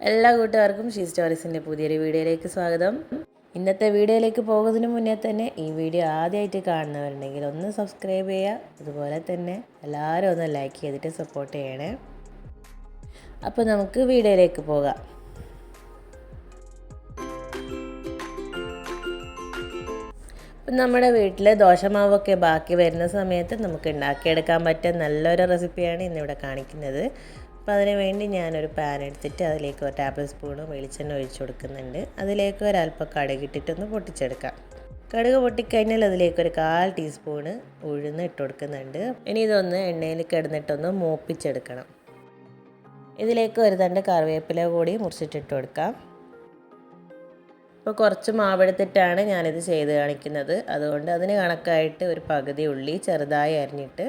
എല്ലാ കൂട്ടുകാർക്കും ഷീ സ്റ്റോറീസിന്റെ പുതിയൊരു വീഡിയോയിലേക്ക് സ്വാഗതം. ഇന്നത്തെ വീഡിയോയിലേക്ക് പോകുന്നതിന് മുന്നേ തന്നെ ഈ വീഡിയോ ആദ്യമായിട്ട് കാണുന്നവരുണ്ടെങ്കിൽ ഒന്ന് സബ്സ്ക്രൈബ് ചെയ്യുക അതുപോലെ തന്നെ എല്ലാവരും ഒന്ന് ലൈക്ക് ചെയ്തിട്ട് സപ്പോർട്ട് ചെയ്യണേ. അപ്പോൾ നമുക്ക് വീഡിയോയിലേക്ക് പോകാം. നമ്മുടെ വീട്ടിൽ ദോശമാവൊക്കെ ബാക്കി വരുന്ന സമയത്ത് നമുക്ക് ഉണ്ടാക്കിയെടുക്കാൻ പറ്റിയ നല്ലൊരു റെസിപ്പിയാണ് ഇന്നിവിടെ കാണിക്കുന്നത്. അപ്പോൾ അതിന് വേണ്ടി ഞാനൊരു പാൻ എടുത്തിട്ട് അതിലേക്ക് ഒരു ടേബിൾ സ്പൂണ് വെളിച്ചെണ്ണ ഒഴിച്ചു കൊടുക്കുന്നുണ്ട്. അതിലേക്ക് ഒരല്പം കടുകിട്ടിട്ടൊന്ന് പൊട്ടിച്ചെടുക്കാം. കടുക് പൊട്ടിക്കഴിഞ്ഞാൽ അതിലേക്ക് ഒരു കാൽ ടീസ്പൂണ് ഉഴുന്ന് ഇട്ട് കൊടുക്കുന്നുണ്ട്. ഇനി ഇതൊന്ന് എണ്ണയിൽ കിടന്നിട്ടൊന്ന് മൂപ്പിച്ചെടുക്കണം. ഇതിലേക്ക് ഒരു തണ്ട് കറിവേപ്പില കൂടി മുറിച്ചിട്ടിട്ട് കൊടുക്കാം. ഇപ്പോൾ കുറച്ച് മാവെടുത്തിട്ടാണ് ഞാനിത് ചെയ്ത് കാണിക്കുന്നത്. അതുകൊണ്ട് അതിന് കണക്കായിട്ട് ഒരു പകുതി ഉള്ളി ചെറുതായി അരിഞ്ഞിട്ട്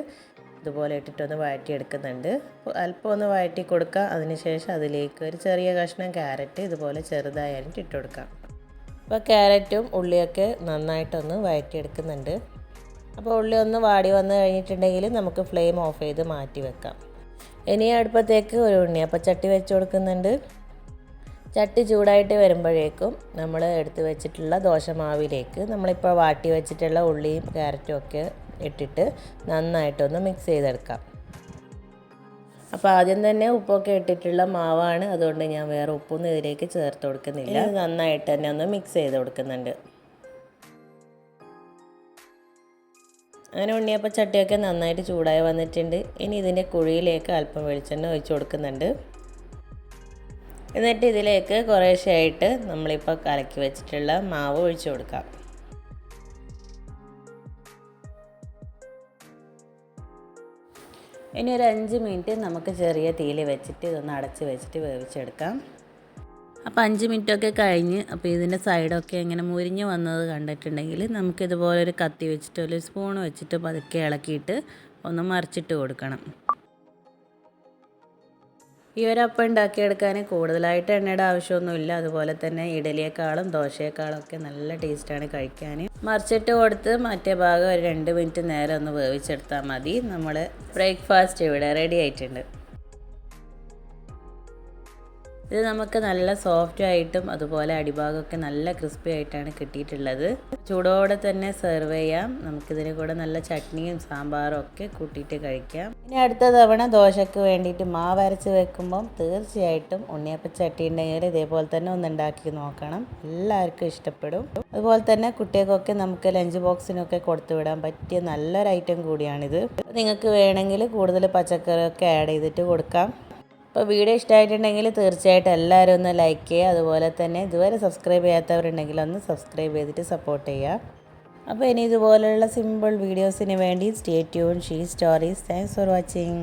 ഇതുപോലെ ഇട്ടിട്ടൊന്ന് വഴറ്റിയെടുക്കുന്നുണ്ട്. അല്പം ഒന്ന് വഴറ്റി കൊടുക്കുക അതിനുശേഷം അതിലേക്ക് ഒരു ചെറിയ കഷ്ണം ക്യാരറ്റ് ഇതുപോലെ ചെറുതായിട്ട് ഇട്ട് കൊടുക്കാം. അപ്പോൾ ക്യാരറ്റും ഉള്ളിയൊക്കെ നന്നായിട്ടൊന്ന് വഴറ്റിയെടുക്കുന്നുണ്ട്. അപ്പോൾ ഉള്ളി ഒന്ന് വാടി വന്നു കഴിഞ്ഞിട്ടുണ്ടെങ്കിൽ നമുക്ക് ഫ്ലെയിം ഓഫ് ചെയ്ത് മാറ്റി വെക്കാം. ഇനി അടുപ്പത്തേക്ക് ഒരു ഉണ്ണിയപ്പം ചട്ടി വെച്ച് കൊടുക്കുന്നുണ്ട്. ചട്ടി ചൂടായിട്ട് വരുമ്പോഴേക്കും നമ്മൾ എടുത്ത് വെച്ചിട്ടുള്ള ദോശമാവിലേക്ക് നമ്മളിപ്പോൾ വാട്ടി വെച്ചിട്ടുള്ള ഉള്ളിയും ക്യാരറ്റും ഒക്കെ ഇട്ടിട്ട് നന്നായിട്ടൊന്ന് മിക്സ് ചെയ്തെടുക്കാം. അപ്പോൾ ആദ്യം തന്നെ ഉപ്പൊക്കെ ഇട്ടിട്ടുള്ള മാവാണ്. അതുകൊണ്ട് ഞാൻ വേറെ ഉപ്പൊന്നും ഇതിലേക്ക് ചേർത്ത് കൊടുക്കുന്നില്ല. നന്നായിട്ട് തന്നെ ഒന്ന് മിക്സ് ചെയ്ത് കൊടുക്കുന്നുണ്ട്. അങ്ങനെ ഉണ്ണിയപ്പം ചട്ടിയൊക്കെ നന്നായിട്ട് ചൂടായി വന്നിട്ടുണ്ട്. ഇനി ഇതിന്റെ കുഴിയിലേക്ക് അല്പം വെളിച്ചെണ്ണ ഒഴിച്ചു കൊടുക്കുന്നുണ്ട്. എന്നിട്ട് ഇതിലേക്ക് കുറേശ്ശെയായിട്ട് നമ്മളിപ്പോൾ കലക്കി വെച്ചിട്ടുള്ള മാവ് ഒഴിച്ചു കൊടുക്കാം. ഇനി ഒരു അഞ്ച് മിനിറ്റ് നമുക്ക് ചെറിയ തീയിൽ വെച്ചിട്ട് ഇതൊന്ന് അടച്ച് വെച്ചിട്ട് വേവിച്ചെടുക്കാം. അപ്പോൾ അഞ്ച് മിനിറ്റൊക്കെ കഴിഞ്ഞ് അപ്പോൾ ഇതിന്റെ സൈഡൊക്കെ ഇങ്ങനെ മുരിഞ്ഞ് വന്നത് കണ്ടിട്ടുണ്ടെങ്കിൽ നമുക്കിതുപോലെ ഒരു കത്തി വെച്ചിട്ട് ഒരു സ്പൂൺ വെച്ചിട്ട് പതുക്കെ ഇളക്കിയിട്ട് ഒന്ന് മറിച്ചിട്ട് കൊടുക്കണം. ഈ ഒരു അപ്പം ഉണ്ടാക്കിയെടുക്കാൻ കൂടുതലായിട്ട് എണ്ണയുടെ ആവശ്യമൊന്നുമില്ല. അതുപോലെ തന്നെ ഇഡലിയേക്കാളും ദോശയേക്കാളും ഒക്കെ നല്ല ടേസ്റ്റാണ് കഴിക്കാൻ. മറിച്ചിട്ട് കൊടുത്ത് മറ്റേ ഭാഗം ഒരു രണ്ട് മിനിറ്റ് നേരം ഒന്ന് വേവിച്ചെടുത്താൽ മതി. നമ്മൾ ബ്രേക്ക്ഫാസ്റ്റ് ഇവിടെ റെഡി ആയിട്ടുണ്ട്. ഇത് നമുക്ക് നല്ല സോഫ്റ്റ് ആയിട്ടും അതുപോലെ അടിഭാഗമൊക്കെ നല്ല ക്രിസ്പി ആയിട്ടാണ് കിട്ടിയിട്ടുള്ളത്. ചൂടോടെ തന്നെ സെർവ് ചെയ്യാം. നമുക്കിതിന് കൂടെ നല്ല ചട്നിയും സാമ്പാറും ഒക്കെ കൂട്ടിയിട്ട് കഴിക്കാം. ഇനി അടുത്ത തവണ ദോശയ്ക്ക് വേണ്ടിയിട്ട് മാവ് അരച്ച് വെക്കുമ്പം തീർച്ചയായിട്ടും ഉണ്ണിയപ്പ ചട്ടി ഉണ്ടെങ്കിൽ ഇതേപോലെ തന്നെ ഒന്ന് ഉണ്ടാക്കി നോക്കണം. എല്ലാവർക്കും ഇഷ്ടപ്പെടും. അതുപോലെ തന്നെ കുട്ടികൾക്കൊക്കെ നമുക്ക് ലഞ്ച് ബോക്സിനൊക്കെ കൊടുത്തു വിടാൻ പറ്റിയ നല്ലൊരു ഐറ്റം കൂടിയാണിത്. നിങ്ങൾക്ക് വേണമെങ്കിൽ കൂടുതൽ പച്ചക്കറിയൊക്കെ ആഡ് ചെയ്തിട്ട് കൊടുക്കാം. അപ്പോൾ വീഡിയോ ഇഷ്ടമായിട്ടുണ്ടെങ്കിൽ തീർച്ചയായിട്ടും എല്ലാവരും ഒന്ന് ലൈക്ക് ചെയ്യുക. അതുപോലെ തന്നെ ഇതുവരെ സബ്സ്ക്രൈബ് ചെയ്യാത്തവരുണ്ടെങ്കിൽ ഒന്ന് സബ്സ്ക്രൈബ് ചെയ്തിട്ട് സപ്പോർട്ട് ചെയ്യുക. അപ്പോൾ ഇനി ഇതുപോലെയുള്ള സിമ്പിൾ വീഡിയോസിന് വേണ്ടി stay tune she stories thanks for watching